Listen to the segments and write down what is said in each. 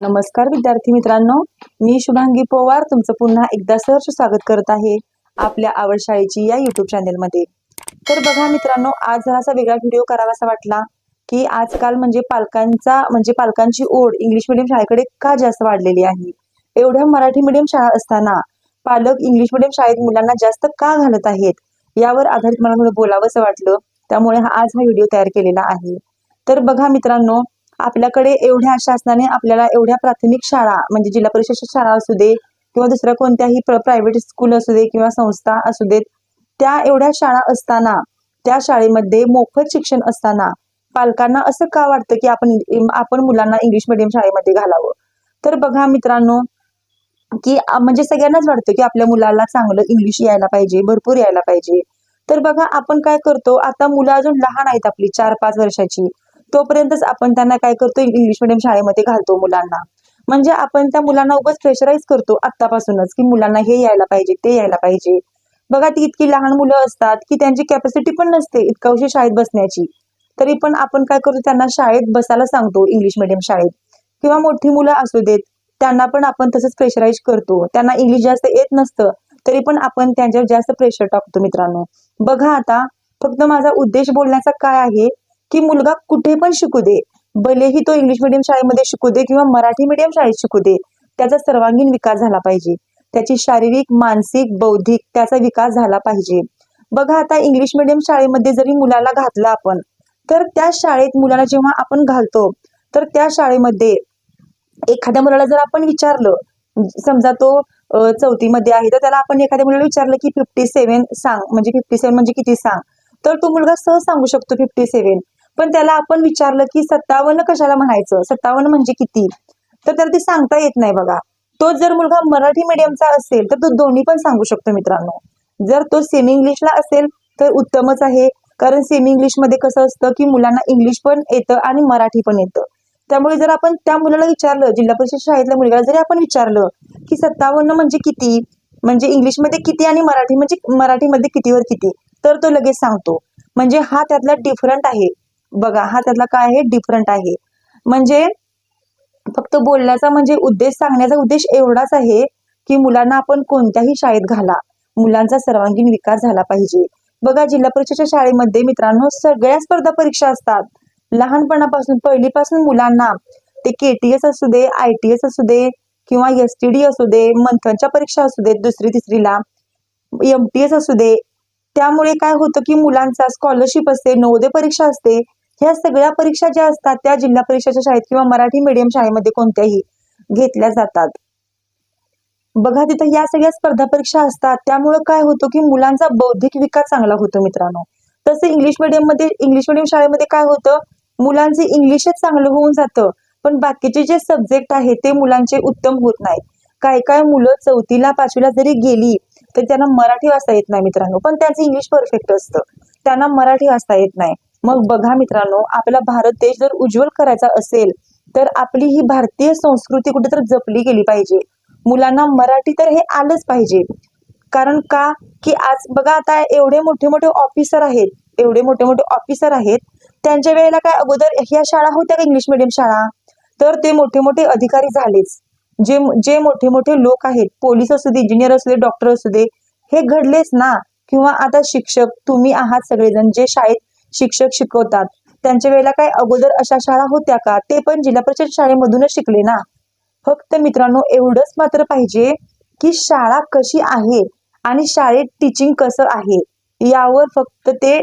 नमस्कार विद्यार्थी मित्रांनो. मी शुभांगी पोवार तुमचं पुन्हा एकदा सहर्ष स्वागत करत आहे आपल्या आवड शाळेची या युट्यूब चॅनेलमध्ये तर बघा मित्रांनो आज जरासा वेगळा व्हिडिओ करावासा वाटला की आजकाल म्हणजे पालकांचा म्हणजे पालकांची ओढ इंग्लिश मिडियम शाळेकडे का जास्त वाढलेली आहे? एवढ्या मराठी मिडियम शाळा असताना पालक इंग्लिश मिडियम शाळेत मुलांना जास्त का घालत आहेत? यावर आधारित मला थोडं बोलावंसं वाटलं. त्यामुळे हा आज हा व्हिडिओ तयार केलेला आहे. तर बघा मित्रांनो आपल्याकडे एवढ्या शासनाने आपल्याला एवढ्या प्राथमिक शाळा म्हणजे जिल्हा परिषद शाळा असू दे किंवा दुसऱ्या कोणत्याही प्रायव्हेट स्कूल असू दे किंवा संस्था असू देत त्या एवढ्या शाळा असताना त्या शाळेमध्ये मोफत शिक्षण असताना पालकांना असं का वाटतं की आपण आपण मुलांना इंग्लिश मिडियम शाळेमध्ये घालावं? तर बघा मित्रांनो की म्हणजे सगळ्यांनाच वाटतं की आपल्या मुलाला चांगलं इंग्लिश यायला पाहिजे भरपूर यायला पाहिजे. तर बघा आपण काय करतो आता मुलं अजून लहान आहेत आपली चार पाच वर्षाची. तोपर्यंतच आपण त्यांना काय करतो इंग्लिश मिडियम शाळेमध्ये घालतो मुलांना. म्हणजे आपण त्या मुलांना उगाच प्रेशराईज करतो आत्तापासूनच की मुलांना हे यायला पाहिजे ते यायला पाहिजे. बघा ती इतकी लहान मुलं असतात की त्यांची कॅपॅसिटी पण नसते इतका उशीर शाळेत बसण्याची. तरी पण आपण काय करतो त्यांना शाळेत बसायला सांगतो इंग्लिश मिडियम शाळेत. किंवा मोठी मुलं असू देत त्यांना पण आपण तसंच प्रेशराईज करतो. त्यांना इंग्लिश जास्त येत नसतं तरी पण आपण त्यांच्यावर जास्त प्रेशर टाकतो मित्रांनो. बघा आता फक्त माझा उद्देश बोलण्याचा काय आहे की मुलगा कुठे पण शिकू दे. भलेही तो इंग्लिश मिडियम शाळेमध्ये शिकू दे किंवा मराठी मिडियम शाळेत शिकू दे त्याचा सर्वांगीण विकास झाला पाहिजे. त्याची शारीरिक मानसिक बौद्धिक त्याचा विकास झाला पाहिजे. बघा आता इंग्लिश मिडियम शाळेमध्ये जरी मुलाला घातलं आपण तर त्या शाळेत मुलाला जेव्हा आपण घालतो तर त्या शाळेमध्ये एखाद्या मुलाला जर आपण विचारलं समजा तो चौथीमध्ये आहे तर त्याला आपण एखाद्या मुलाला विचारलं की फिफ्टी सेव्हन सांग म्हणजे फिफ्टी सेव्हन म्हणजे किती सांग? तर तो मुलगा सहज सांगू शकतो फिफ्टी सेव्हन पण त्याला आपण विचारलं की सत्तावन्न कशाला म्हणायचं? सत्तावन्न म्हणजे किती? तर त्याला ते सांगता येत नाही बघा. तो जर मुलगा मराठी मीडियमचा असेल तर तो दोन्ही पण सांगू शकतो मित्रांनो. जर तो सेमी इंग्लिशला असेल तर उत्तमच आहे. कारण सेमी इंग्लिशमध्ये कसं असतं की मुलांना इंग्लिश पण येतं आणि मराठी पण येतं. त्यामुळे जर आपण त्या मुलाला विचारलं जिल्हा परिषद शाळेतल्या मुलगाला जरी आपण विचारलं की सत्तावन्न म्हणजे किती? म्हणजे इंग्लिशमध्ये किती आणि मराठी म्हणजे मराठीमध्ये कितीवर किती? तर तो लगेच सांगतो. म्हणजे हा त्यातला डिफरंट आहे. बघा हा त्यातला काय आहे? डिफरंट आहे. म्हणजे फक्त बोलण्याचा म्हणजे उद्देश सांगण्याचा उद्देश एवढाच आहे की मुलांना आपण कोणत्याही शाळेत घाला. मुलांचा सर्वांगीण विकास झाला पाहिजे. बघा जिल्हा परिषदेच्या शाळेमध्ये मित्रांनो सगळ्या स्पर्धा परीक्षा असतात. लहानपणापासून पहिलीपासून मुलांना ते केटीएस असू दे आय टी एस असू दे किंवा एस टी डी असू दे मंथनच्या परीक्षा असू दे दुसरी तिसरीला एम टी एस असू दे. त्यामुळे काय होतं की मुलांचा स्कॉलरशिप असते नवोदय परीक्षा असते. ह्या सगळ्या परीक्षा ज्या असतात त्या जिल्हा परिषदेच्या शाळेत किंवा मराठी मीडियम शाळेमध्ये कोणत्याही घेतल्या जातात. बघा तिथं या सगळ्या स्पर्धा परीक्षा असतात. त्यामुळं काय होतं की मुलांचा बौद्धिक विकास चांगला होतो मित्रांनो. तसं इंग्लिश मीडियममध्ये इंग्लिश मीडियम शाळेमध्ये काय होतं? मुलांचे इंग्लिशच चांगलं होऊन जातं. पण बाकीचे जे सब्जेक्ट आहेत ते मुलांचे उत्तम होत नाहीत. काय काय मुलं चौथीला पाचवीला जरी गेली तरी त्यांना मराठी वाचता येत नाही मित्रांनो. पण त्यांचं इंग्लिश परफेक्ट असतं. त्यांना मराठी वाचता येत नाही. मग बघा मित्रांनो आपला भारत देश जर उज्ज्वल करायचा असेल तर आपली ही भारतीय संस्कृती कुठेतरी जपली गेली पाहिजे. मुलांना मराठी तर हे आलंच पाहिजे. कारण का? की आज बघा आता एवढे मोठे मोठे ऑफिसर आहेत एवढे मोठे मोठे ऑफिसर आहेत त्यांच्या वेळेला काय अगोदर ह्या शाळा होत्या का इंग्लिश मिडियम शाळा? तर ते मोठे मोठे अधिकारी झालेच. जे जे मोठे मोठे लोक आहेत पोलीस असू दे इंजिनियर असू दे डॉक्टर असू दे हे घडलेच ना? किंवा आता शिक्षक तुम्ही आहात सगळेजण जे शाळेत शिक्षक शिकवतात. त्यांच्या वेळेला काय अगोदर अशा शाळा होत्या का? ते पण जिल्हा परिषद शाळेमधूनच शिकले ना? फक्त मित्रांनो एवढंच मात्र पाहिजे की शाळा कशी आहे आणि शाळेत टीचिंग कसं आहे? यावर फक्त ते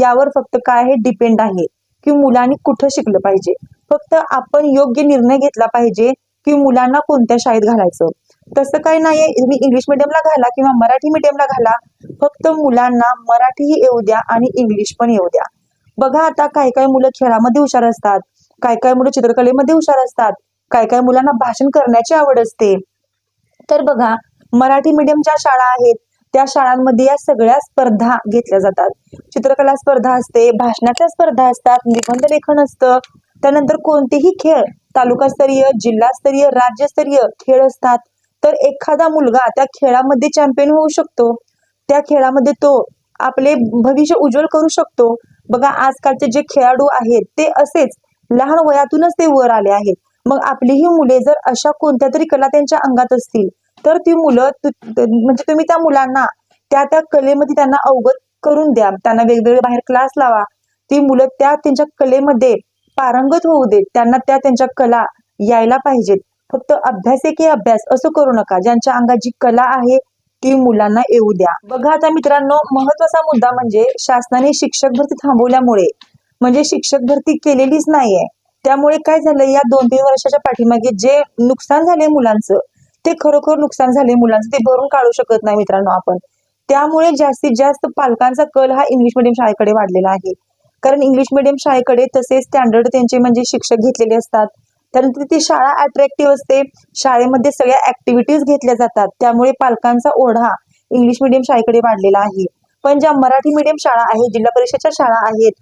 यावर फक्त काय आहे डिपेंड आहे की मुलांनी कुठं शिकलं पाहिजे? फक्त आपण योग्य निर्णय घेतला पाहिजे की मुलांना कोणत्या शाळेत घालायचं? तसं काही नाहीये. तुम्ही इंग्लिश मिडियमला घाला किंवा मराठी मिडियमला घाला. फक्त मुलांना मराठीही येऊ द्या आणि इंग्लिश पण येऊ द्या. बघा आता काही काही मुलं खेळामध्ये हुशार असतात. काय काय मुलं चित्रकलेमध्ये हुशार असतात. काय काय मुलांना भाषण करण्याची आवड असते. तर बघा मराठी मिडियमच्या शाळा आहेत त्या शाळांमध्ये या सगळ्या स्पर्धा घेतल्या जातात. चित्रकला स्पर्धा असते भाषणाच्या स्पर्धा असतात निबंध लेखन असतं. त्यानंतर कोणतेही खेळ तालुकास्तरीय जिल्हास्तरीय राज्यस्तरीय खेळ असतात. तर एखादा मुलगा त्या खेळामध्ये चॅम्पियन होऊ शकतो. त्या खेळामध्ये तो आपले भविष्य उज्ज्वल करू शकतो. बघा आजकालचे जे खेळाडू आहेत ते असेच लहान वयातूनच ते वर आले आहेत. मग आपली ही मुले जर अशा कोणत्या तरी कला त्यांच्या अंगात असतील तर ती मुलं म्हणजे तुम्ही त्या मुलांना त्या त्या कलेमध्ये त्यांना अवगत करून द्या. त्यांना वेगवेगळे बाहेर क्लास लावा. ती मुलं त्या त्यांच्या कलेमध्ये पारंगत होऊ देत. त्यांना त्या त्यांच्या कला यायला पाहिजेत. फक्त अभ्यास आहे की अभ्यास असं करू नका. ज्यांच्या अंगात जी कला आहे ती मुलांना येऊ द्या. बघा आता मित्रांनो महत्त्वाचा मुद्दा म्हणजे शासनाने शिक्षक भरती थांबवल्यामुळे. म्हणजे शिक्षक भरती केलेलीच नाहीये. त्यामुळे काय झालं? या दोन तीन वर्षाच्या पाठीमागे जे नुकसान झाले मुलांचं ते खरोखर नुकसान झाले मुलांचं ते भरून काढू शकत नाही मित्रांनो आपण. त्यामुळे जास्तीत जास्त पालकांचा कल हा इंग्लिश मिडियम शाळेकडे वाढलेला आहे. कारण इंग्लिश मिडियम शाळेकडे तसे स्टँडर्ड त्यांचे म्हणजे शिक्षक घेतलेले असतात. त्यानंतर ती शाळा अट्रॅक्टिव्ह असते. शाळेमध्ये सगळ्या ऍक्टिव्हिटीज घेतल्या जातात. त्यामुळे पालकांचा ओढा इंग्लिश मिडियम शाळेकडे वाढलेला आहे. पण ज्या मराठी मिडियम शाळा आहेत जिल्हा परिषदच्या शाळा आहेत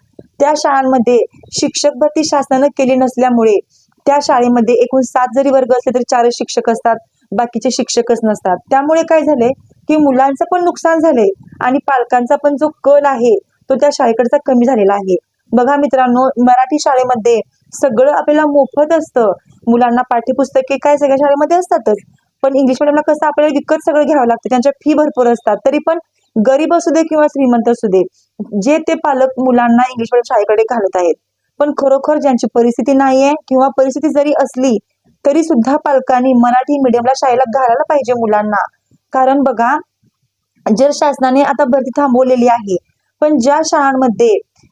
त्या शाळांमध्ये शिक्षक भरती शासनानं केली नसल्यामुळे त्या शाळेमध्ये एकूण सात जरी वर्ग असले तरी चारच शिक्षक असतात. बाकीचे शिक्षकच नसतात. त्यामुळे काय झालंय की मुलांचं पण नुकसान झालंय आणि पालकांचा पण जो कल आहे तो त्या शाळेकडचा कमी झालेला आहे. बघा मित्रांनो मराठी शाळेमध्ये सगळं आपल्याला मोफत असतं. मुलांना पाठ्यपुस्तके काय सगळ्या शाळेमध्ये असतातच. पण इंग्लिश मिडियमला कसं आपल्याला विकत सगळं घ्यावं लागतं. त्यांच्या फी भरपूर असतात. तरी पण गरीब असू दे किंवा श्रीमंत असू दे जे ते पालक मुलांना इंग्लिश मिडियम शाळेकडे घालत आहेत. पण खरोखर ज्यांची परिस्थिती नाहीये किंवा परिस्थिती जरी असली तरी सुद्धा पालकांनी मराठी मीडियमला शाळेला घालायला पाहिजे मुलांना. कारण बघा जर शासनाने आता भरती थांबवलेली आहे पण ज्या शाळांमध्ये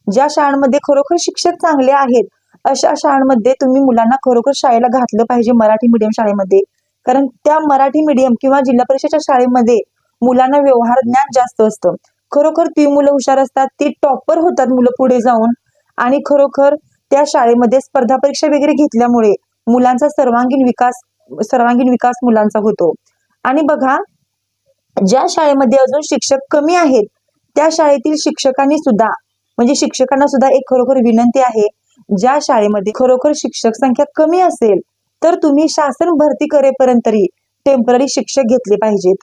ज्या शाळांमध्ये खरोखर शिक्षक चांगले आहेत अशा शाळांमध्ये तुम्ही मुलांना खरोखर शाळेला घातलं पाहिजे मराठी मीडियम शाळेमध्ये. कारण त्या मराठी मीडियम किंवा जिल्हा परिषदेच्या शाळेमध्ये मुलांना व्यवहार ज्ञान जास्त असतं. खरोखर ती मुलं हुशार असतात ती टॉपर होतात मुलं पुढे जाऊन. आणि खरोखर त्या शाळेमध्ये स्पर्धा परीक्षा वगैरे घेतल्यामुळे मुलांचा सर्वांगीण विकास सर्वांगीण विकास मुलांचा होतो. आणि बघा ज्या शाळेमध्ये अजून शिक्षक कमी आहेत त्या शाळेतील शिक्षकांनी सुद्धा म्हणजे शिक्षकांना सुद्धा एक खरोखर विनंती आहे ज्या शाळेमध्ये खरोखर शिक्षक संख्या कमी असेल तर तुम्ही शासन भरती करेपर्यंत तरी टेंपररी शिक्षक घेतले पाहिजेत.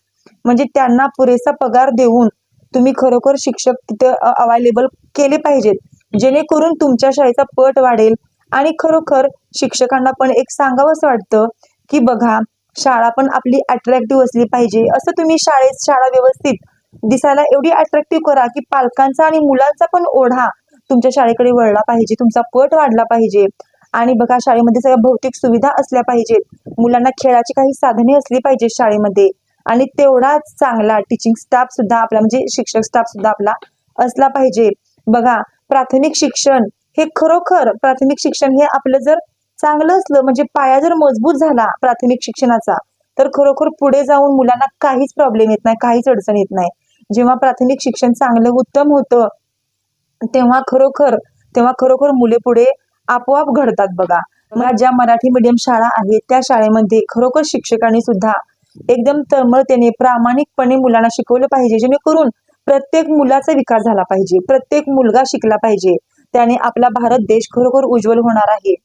म्हणजे त्यांना पुरेसा पगार देऊन तुम्ही खरोखर शिक्षक तिथे अवेलेबल केले पाहिजेत. जेणेकरून तुमच्या शाळेचा पट वाढेल आणि खरोखर शिक्षकांना पण एक सांगावं असं वाटतं की बघा शाळा पण आपली अट्रॅक्टिव्ह असली पाहिजे. असं तुम्ही शाळेत शाळा व्यवस्थित दिसायला एवढी अट्रॅक्टिव्ह करा की पालकांचा आणि मुलांचा पण ओढा तुमच्या शाळेकडे वळला पाहिजे तुमचा पट वाढला पाहिजे. आणि बघा शाळेमध्ये सगळ्या भौतिक सुविधा असल्या पाहिजेत. मुलांना खेळाची काही साधने असली पाहिजे शाळेमध्ये. आणि तेवढाच चांगला टीचिंग स्टाफ सुद्धा आपला म्हणजे शिक्षक स्टाफ सुद्धा आपला असला पाहिजे. बघा प्राथमिक शिक्षण हे खरोखर प्राथमिक शिक्षण हे आपलं जर चांगलं असलं म्हणजे पाया जर मजबूत झाला प्राथमिक शिक्षणाचा तर खरोखर पुढे जाऊन मुलांना काहीच प्रॉब्लेम येत नाही काहीच अडचण येत नाही. जेव्हा प्राथमिक शिक्षण चांगलं उत्तम होतं तेव्हा खरोखर तेव्हा खरोखर मुले पुढे आपोआप घडतात बघा. ज्या मराठी मीडियम शाळा आहेत त्या शाळेमध्ये खरोखर शिक्षकांनी सुद्धा एकदम तळमळतेने प्रामाणिकपणे मुलांना शिकवलं पाहिजे जेणेकरून प्रत्येक मुलाचा विकास झाला पाहिजे प्रत्येक मुलगा शिकला पाहिजे. त्याने आपला भारत देश खरोखर उज्ज्वल होणार आहे.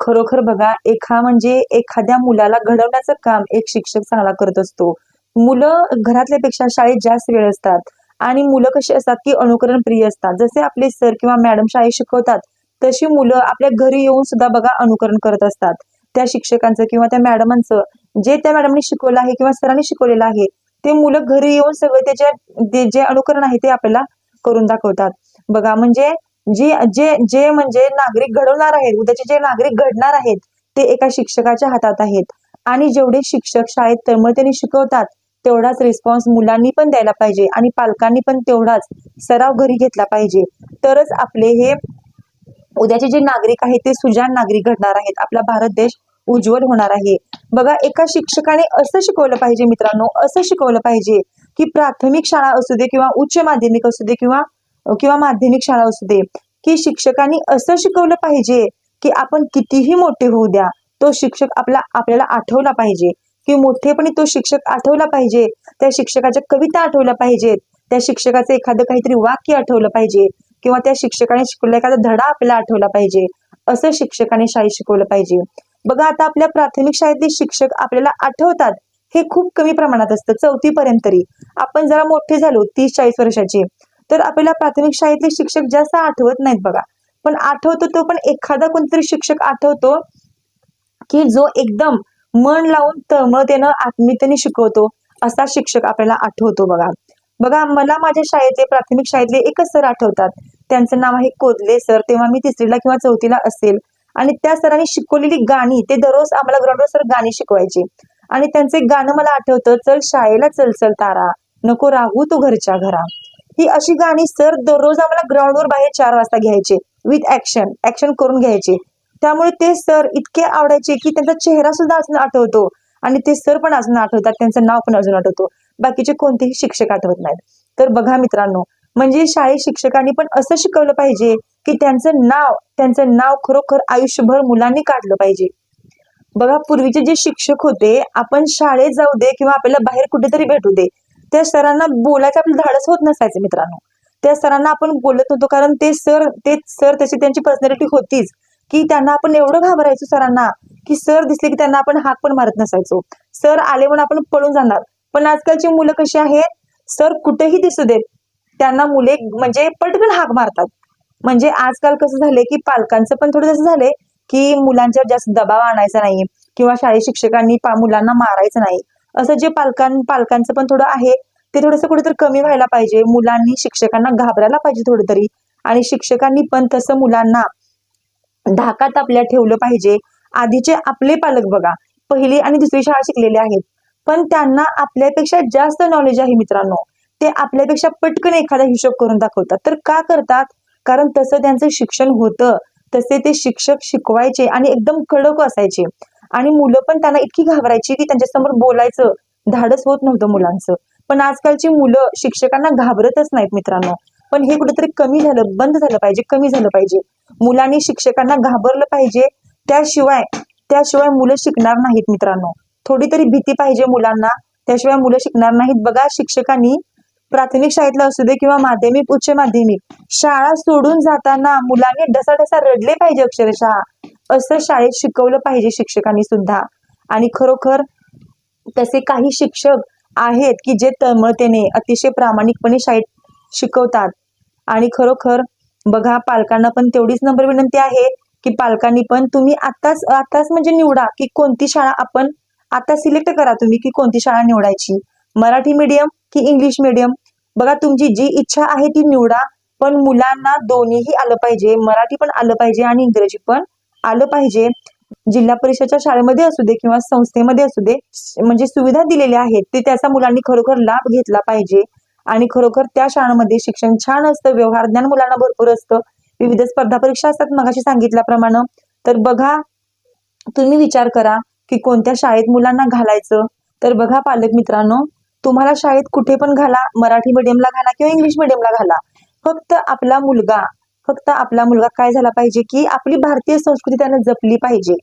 खरोखर बघा एखा म्हणजे एखाद्या मुलाला घडवण्याचं काम एक शिक्षक चांगला करत असतो. मुलं घरातल्यापेक्षा शाळेत जास्त वेळ असतात. आणि मुलं कशी असतात की अनुकरण प्रिय असतात. जसे आपले सर किंवा मॅडम शाळेत शिकवतात तशी मुलं आपल्या घरी येऊन सुद्धा बघा अनुकरण करत असतात. त्या शिक्षकांचं किंवा त्या मॅडमांचं जे त्या मॅडमनी शिकवलं आहे किंवा सरांनी शिकवलेलं आहे ते मुलं घरी येऊन सगळं त्याच्या जे अनुकरण आहे ते आपल्याला करून दाखवतात. बघा म्हणजे जे जे जे म्हणजे नागरिक घडवणार आहेत उद्याचे जे नागरिक घडणार आहेत ते एका शिक्षकाच्या हातात आहेत. आणि जेवढे शिक्षक शाळेत तळमळतेने शिकवतात तेवढाच रिस्पॉन्स मुलांनी पण द्यायला पाहिजे आणि पालकांनी पण तेवढाच सराव घरी घेतला पाहिजे. तरच आपले हे उद्याचे जे नागरिक आहेत ते सुजाण नागरिक घडणार आहेत. आपला भारत देश उज्ज्वल होणार आहे. बघा एका शिक्षकाने असं शिकवलं पाहिजे मित्रांनो असं शिकवलं पाहिजे की प्राथमिक शाळा असू दे किंवा उच्च माध्यमिक असू दे किंवा किंवा माध्यमिक शाळा असू दे की शिक्षकांनी असं शिकवलं पाहिजे की आपण कितीही मोठे होऊ द्या तो शिक्षक आपला आपल्याला आठवला पाहिजे. की मोठेपणी तो शिक्षक आठवला पाहिजे. त्या शिक्षकाच्या कविता आठवल्या पाहिजेत. त्या शिक्षकाचं एखादं काहीतरी वाक्य आठवलं पाहिजे. किंवा त्या शिक्षकाने शिकवलेला एखादा धडा आपल्याला आठवला पाहिजे. असं शिक्षकाने शाळेत शिकवलं पाहिजे. बघा आता आपल्या प्राथमिक शाळेतले शिक्षक आपल्याला आठवतात. हे खूप कमी प्रमाणात असतं चौथी पर्यंत तरी. आपण जरा मोठे झालो तीस चाळीस वर्षाचे. तर आपल्याला प्राथमिक शाळेतले शिक्षक जास्त आठवत नाहीत बघा. पण आठवतो तो पण एखादा कोणतरी शिक्षक आठवतो की जो एकदम मन लावून तळमळतेनं आत्मीयतेने शिकवतो असा शिक्षक आपल्याला आठवतो बघा. बघा मला माझ्या शाळेचे प्राथमिक शाळेतले एकच सर आठवतात. त्यांचं नाव आहे कोदले सर तेव्हा मी तिसरीला किंवा चौथीला असेल. आणि त्या सरांनी शिकवलेली गाणी ते दररोज आम्हाला ग्राउंडवर सर गाणी शिकवायचे. आणि त्यांचं एक गाणं मला आठवतं चल शाळेला चल चल तारा नको राहू तू घरच्या घरा. ही अशी गाणी सर दररोज आम्हाला ग्राउंडवर बाहेर चार वाजता घ्यायचे विथ ऍक्शन ऍक्शन करून घ्यायचे. त्यामुळे ते सर इतके आवडायचे की त्यांचा चेहरा सुद्धा अजून आठवतो. आणि ते सर पण अजून आठवतात त्यांचं नाव पण अजून आठवतो. बाकीचे कोणतेही शिक्षक आठवत नाहीत. तर बघा मित्रांनो म्हणजे शाळेत शिक्षकांनी पण असं शिकवलं पाहिजे की त्यांचं नाव त्यांचं नाव खरोखर आयुष्यभर मुलांनी काढलं पाहिजे. बघा पूर्वीचे जे शिक्षक होते आपण शाळेत जाऊ दे किंवा आपल्याला बाहेर कुठेतरी भेटू दे त्या सरांना बोलायचं आपलं धाडस होत नसायचं मित्रांनो. त्या सरांना आपण बोलत होतो कारण ते सर ते सर तशी त्यांची पर्सनॅलिटी होतीच. की त्यांना आपण एवढं घाबरायचो सरांना की सर दिसले की त्यांना आपण हाक पण मारत नसायचो. सर आले म्हणून आपण पळून जाणार. पण आजकालची मुलं कशी आहेत सर कुठेही दिसू देत. त्यांना मुले म्हणजे पटकन हाक मारतात. म्हणजे आजकाल कसं झालंय की पालकांचं पण थोडं जसं झालंय की मुलांच्यावर जास्त दबाव आणायचा नाही किंवा शाळेत शिक्षकांनी पा- मुलांना मारायचं नाही. असं जे पालकां पालकांचं पण थोडं आहे ते थोडंसं कुठेतरी कमी व्हायला पाहिजे. मुलांनी शिक्षकांना घाबरायला पाहिजे थोडं तरी. आणि शिक्षकांनी पण तसं मुलांना धाकात आपल्या ठेवलं पाहिजे. आधीचे आपले पालक बघा. पहिली आणि दुसरी शाळा शिकलेले आहेत. पण त्यांना आपल्यापेक्षा जास्त नॉलेज आहे मित्रांनो. ते आपल्यापेक्षा पटकन एखादा हिशोब करून दाखवतात. तर का करतात? कारण तसं त्यांचं शिक्षण होतं. तसे ते शिक्षक शिकवायचे आणि एकदम कडक असायचे. आणि मुलं पण त्यांना इतकी घाबरायची की त्यांच्यासमोर बोलायचं. धाडस होत नव्हतं मुलांचं. पण आजकालची मुलं शिक्षकांना घाबरतच नाहीत मित्रांनो. पण हे कुठेतरी कमी झालं बंद झालं पाहिजे कमी झालं पाहिजे. मुलांनी शिक्षकांना घाबरलं पाहिजे. त्याशिवाय त्याशिवाय मुलं शिकणार नाहीत मित्रांनो. थोडी तरी भीती पाहिजे मुलांना. त्याशिवाय मुलं शिकणार नाहीत. बघा शिक्षकांनी प्राथमिक शाळेतलं असू दे किंवा माध्यमिक उच्च माध्यमिक शाळा सोडून जाताना मुलांनी ढसाढसा रडले पाहिजे अक्षरशः. असं शाळेत शिकवलं पाहिजे शिक्षकांनी सुद्धा. आणि खरोखर तसे काही शिक्षक आहेत की जे तळमळतेने अतिशय प्रामाणिकपणे शाळेत शिकवतात. आणि खरोखर बघा पालकांना पण तेवढीच नंबर विनंती आहे की पालकांनी पण तुम्ही आताच आताच म्हणजे निवडा की कोणती शाळा आपण आता सिलेक्ट करा तुम्ही की कोणती शाळा निवडायची. मराठी मीडियम की इंग्लिश मीडियम? बघा तुमची जी इच्छा आहे ती निवडा पण मुलांना दोन्हीही आलं पाहिजे. मराठी पण आलं पाहिजे आणि इंग्रजी पण आलं पाहिजे. जिल्हा परिषदच्या शाळेमध्ये असू दे किंवा संस्थेमध्ये असू दे म्हणजे सुविधा दिलेल्या आहेत ते त्याचा मुलांनी खरोखर लाभ घेतला पाहिजे. आणि खरोखर त्या शाळांमध्ये शिक्षण छान असतं व्यवहार ज्ञान मुलांना भरपूर असतं. विविध स्पर्धा परीक्षा असतात मगाशी सांगितल्याप्रमाणे. तर बघा तुम्ही विचार करा की कोणत्या शाळेत मुलांना घालायचं? तर बघा पालक मित्रांनो तुम्हाला शाळेत कुठे पण घाला मराठी मीडियमला घाला किंवा इंग्लिश मीडियमला घाला. फक्त आपला मुलगा फक्त आपला मुलगा काय झाला पाहिजे की आपली भारतीय संस्कृती त्यानं जपली पाहिजे.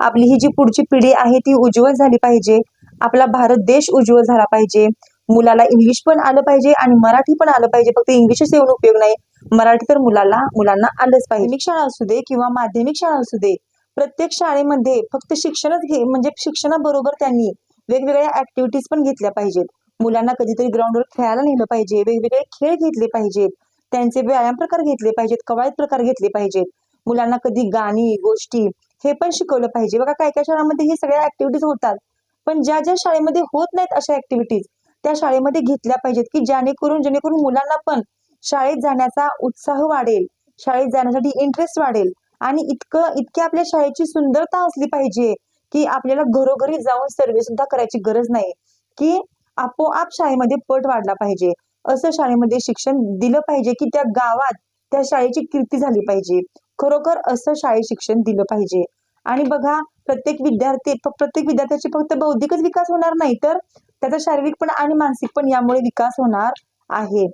आपली ही जी पुढची पिढी आहे ती उज्ज्वल झाली पाहिजे. आपला भारत देश उज्ज्वल झाला पाहिजे. मुलाला इंग्लिश पण आलं पाहिजे आणि मराठी पण आलं पाहिजे. फक्त इंग्लिशच येऊन उपयोग नाही. मराठी तर मुलाला मुलांना आलंच पाहिजे. शाळा असू दे किंवा माध्यमिक शाळा असू दे प्रत्येक शाळेमध्ये फक्त शिक्षणच घे म्हणजे शिक्षणाबरोबर त्यांनी वेगवेगळ्या ऍक्टिव्हिटीज पण घेतल्या पाहिजेत. मुलांना कधीतरी ग्राउंडवर खेळायला नेलं पाहिजे वेगवेगळे खेळ घेतले पाहिजेत. त्यांचे व्यायाम प्रकार घेतले पाहिजेत कवायत प्रकार घेतले पाहिजेत. मुलांना कधी गाणी गोष्टी हे पण शिकवलं पाहिजे. बघा काय काय शाळांमध्ये हे सगळ्या ऍक्टिव्हिटीज होतात. पण ज्या ज्या शाळेमध्ये होत नाहीत अशा ऍक्टिव्हिटीज त्या शाळेमध्ये घेतल्या पाहिजेत की जेणेकरून जेणेकरून मुलांना पण शाळेत जाण्याचा उत्साह वाढेल शाळेत जाण्यासाठी इंटरेस्ट वाढेल. आणि इतकं इतकी आपल्या शाळेची सुंदरता असली पाहिजे की आपल्याला घरोघरी जाऊन सर्वे सुद्धा करायची गरज नाही की आपोआप शाळेमध्ये पट वाढला पाहिजे. असं शाळेमध्ये शिक्षण दिलं पाहिजे की त्या गावात त्या शाळेची कीर्ती झाली पाहिजे. खरोखर असं शाळेत शिक्षण दिलं पाहिजे. आणि बघा प्रत्येक विद्यार्थी प्रत्येक विद्यार्थ्याची फक्त बौद्धिकच विकास होणार नाही तर त्याचा शारीरिक पण आणि मानसिक पण यामुळे विकास होणार आहे.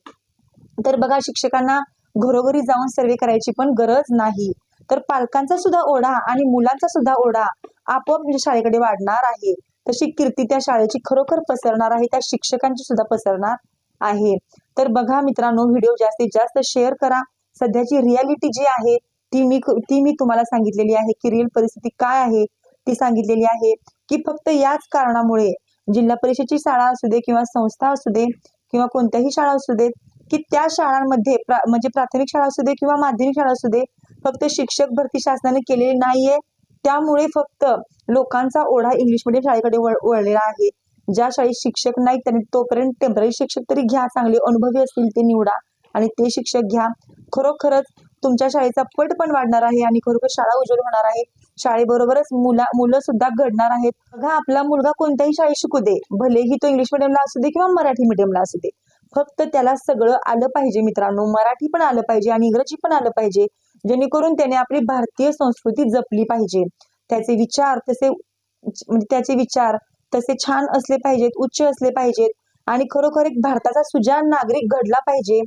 तर बघा शिक्षकांना घरोघरी जाऊन सर्वे करायची पण गरज नाही. तर पालकांचा सुद्धा ओढा आणि मुलांचा सुद्धा ओढा आपोआप म्हणजे शाळेकडे वाढणार आहे. तशी कीर्ती त्या शाळेची खरोखर पसरणार आहे त्या शिक्षकांची सुद्धा पसरणार आहे. तर बघा मित्रांनो व्हिडिओ जास्तीत जास्त शेअर करा. सध्याची रियालिटी जी आहे ती मी ती मी तुम्हाला सांगितलेली आहे की रिअल परिस्थिती काय आहे ती सांगितलेली आहे की फक्त याच कारणामुळे जिल्हा परिषदची शाळा असू दे किंवा संस्था असू दे किंवा कोणत्याही शाळा असू देत की त्या शाळांमध्ये प्रा- म्हणजे प्राथमिक शाळा असू दे किंवा माध्यमिक शाळा असू दे फक्त शिक्षक भरती शासनाने केलेली नाहीये. त्यामुळे फक्त लोकांचा ओढा इंग्लिश मिडियम शाळेकडे वळलेला आहे. ज्या शाळेत शिक्षक नाही त्यांनी तोपर्यंत टेंपररी शिक्षक तरी घ्या चांगले अनुभवी असतील ते निवडा आणि ते शिक्षक घ्या. खरोखरच तुमच्या शाळेचा पट पण वाढणार आहे आणि खरोखर शाळा उज्ज्वल होणार आहे. शाळेबरोबरच मुला मुलं सुद्धा घडणार आहेत. बघा आपला मुलगा कोणत्याही शाळेत शिकू दे भलेही तो इंग्लिश मिडियमला असू दे किंवा मराठी मिडियमला असू दे. फक्त त्याला सगळं आलं पाहिजे मित्रांनो. मराठी पण आलं पाहिजे आणि इंग्रजी पण आलं पाहिजे. जेणेकरून त्याने आपली भारतीय संस्कृती जपली पाहिजे. त्याचे विचार तसे म्हणजे त्याचे विचार तसे छान असले पाहिजेत उच्च असले पाहिजेत आणि खरोखर एक भारताचा सुजान नागरिक घडला पाहिजे.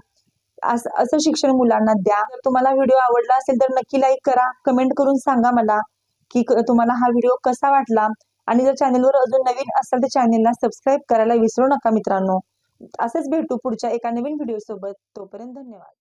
असं असं शिक्षण मुलांना द्या. जर तुम्हाला व्हिडिओ आवडला असेल तर नक्की लाईक करा. कमेंट करून सांगा मला. की तुम्हाला हा व्हिडिओ कसा वाटला? आणि जर चॅनलवर अजून नवीन असाल तर चॅनलला सबस्क्राईब करायला विसरू नका मित्रांनो. असंच भेटू पुढच्या एका नवीन व्हिडिओ सोबत. तोपर्यंत धन्यवाद.